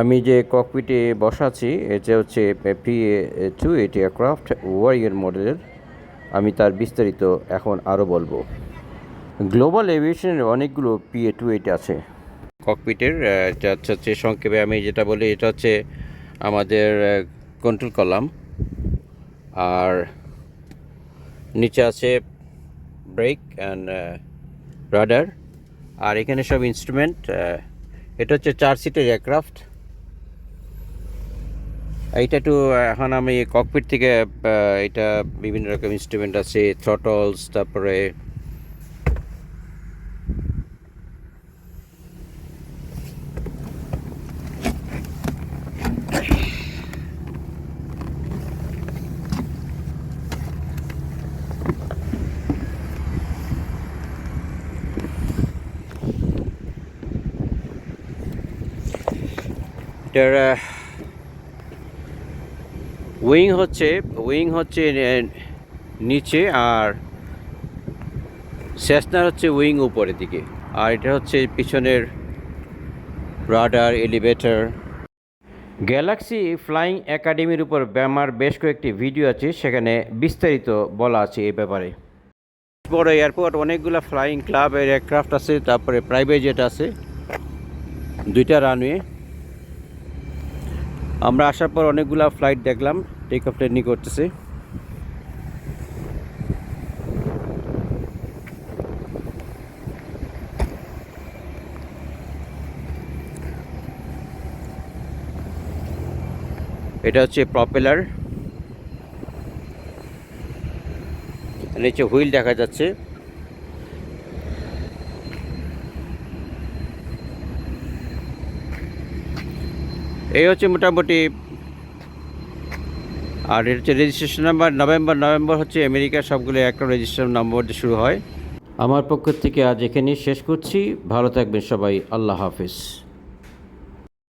আমি যে ককপিটে বসাছি এটা হচ্ছে P A two eight aircraft warrior মডেলের আমি তার বিস্তারিত এখন আরও বলব। গ্লোবাল এভিয়েশনের অনেকগুলো পিএ টু এইট আছে। ককপিটের এটা হচ্ছে সংক্ষেপে আমি যেটা বলি, এটা হচ্ছে আমাদের কন্ট্রোল কলাম আর নিচে আছে ব্রেক অ্যান্ড রাডার আর এখানে সব ইনস্ট্রুমেন্ট এটা হচ্ছে চার সিটের এয়ারক্রাফট এইটা একটু এখন আমি ককপিট থেকে এটা বিভিন্ন রকম ইনস্ট্রুমেন্ট আছে থ্রটলস তারপরে এটার উইং হচ্ছে উইং হচ্ছে নিচে আর সেসনার হচ্ছে উইং উপরের দিকে। আর এটা হচ্ছে পিছনের রাডার, এলিভেটর। গ্যালাক্সি ফ্লাইং একাডেমির উপর ব্যামার বেশ কয়েকটি ভিডিও আছে, সেখানে বিস্তারিত বলা আছে এই ব্যাপারে। বড় এয়ারপোর্ট, অনেকগুলো ফ্লাইং ক্লাবের এয়ারক্রাফট আছে, তারপরে প্রাইভেট জেট আছে, দুইটা রানওয়ে। আমরা আসার পর অনেকগুলা ফ্লাইট দেখলাম টেক অফ টেকনিক করতেছে। এটা হচ্ছে প্রপেলার নিচে হুইল দেখা যাচ্ছে। এই হচ্ছে মোটামুটি, আর এটা হচ্ছে রেজিস্ট্রেশন নাম্বার নভেম্বর নভেম্বর হচ্ছে আমেরিকার সবগুলো একটা রেজিস্ট্রেশন নম্বর শুরু হয়। আমার পক্ষ থেকে আজ এখানেই শেষ করছি। ভালো থাকবেন সবাই। আল্লাহ হাফিজ।